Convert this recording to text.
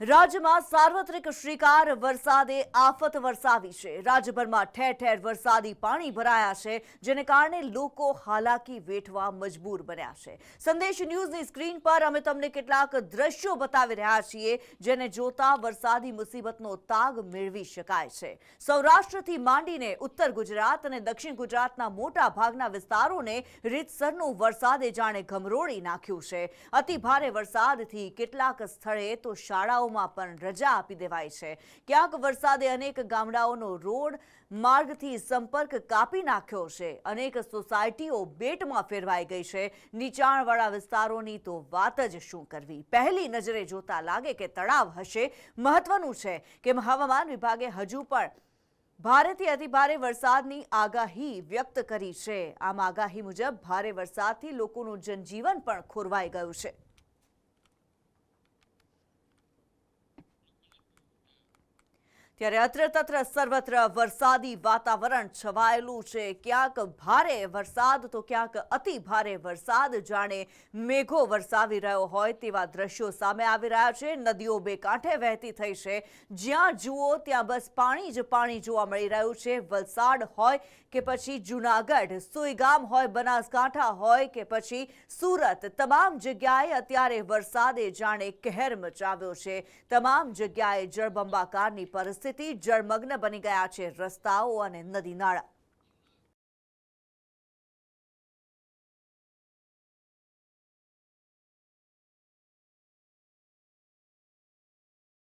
રાજ્યમાં સાર્વત્રિક શ્રીકાર વરસાદે આફત વરસાવી છે. રાજ્યભરમાં ઠેર ઠેર વરસાદી પાણી ભરાયા છે, જેને કારણે લોકો હાલાકી વેઠવા મજબૂર બન્યા છે. સંદેશ ન્યૂઝની સ્ક્રીન પર અમે તમને કેટલાક દ્રશ્યો બતાવી રહ્યા છીએ, જેને જોતા વરસાદી મુસીબતનો તાગ મેળવી શકાય છે. સૌરાષ્ટ્રથી માંડીને ઉત્તર ગુજરાત અને દક્ષિણ ગુજરાતના મોટા ભાગના વિસ્તારોને રીતસરનું વરસાદે જાણે ગમરોળી નાખ્યું છે. અતિ ભારે વરસાદથી કેટલાક સ્થળે તો શાળાઓમાં પણ રજા આપી દેવાઈ છે. ક્યાંક વરસાદે અનેક ગામડાઓનો રોડ માર્ગથી સંપર્ક કાપી નાખ્યો છે. અનેક સોસાયટીઓ બેટમાં ફેરવાઈ ગઈ છે. નીચાણવાળા વિસ્તારોની તો વાત જ શું કરવી? પહેલી નજરે જોતા લાગે કે તળાવ હશે. મહત્વનું છે કે હવામાન વિભાગે હજુ પણ ભારેથી અતિભારે વરસાદની આગાહી વ્યક્ત કરી છે. આમ આગાહી મુજબ ભારે વરસાદથી લોકોનું જનજીવન પણ ખોરવાઈ ગયું છે. ત્યારે અત્રતત્ર સર્વત્ર વરસાદી વાતાવરણ છવાયેલું છે. ક્યાંક ભારે વરસાદ તો ક્યાંક અતિ ભારે વરસાદ. જાણે મેઘો વરસાવી રહ્યો હોય તેવા દ્રશ્યો સામે આવી રહ્યા છે. નદીઓ બે કાંઠે વહેતી થઈ છે. જ્યાં જુઓ ત્યાં બસ પાણી જ પાણી જોવા મળી રહ્યું છે. વલસાડ હોય કે પછી જુનાગઢ, સુઈગામ હોય, બનાસકાંઠા હોય કે પછી સુરત, તમામ જગ્યાએ અત્યારે વરસાદે જાણે કહેર મચાવ્યો છે. તમામ જગ્યાએ જળબંબાકારની પરિસ્થિતિ જળમગ્ન બની ગયા છે. રસ્તાઓ અને નદી નાળા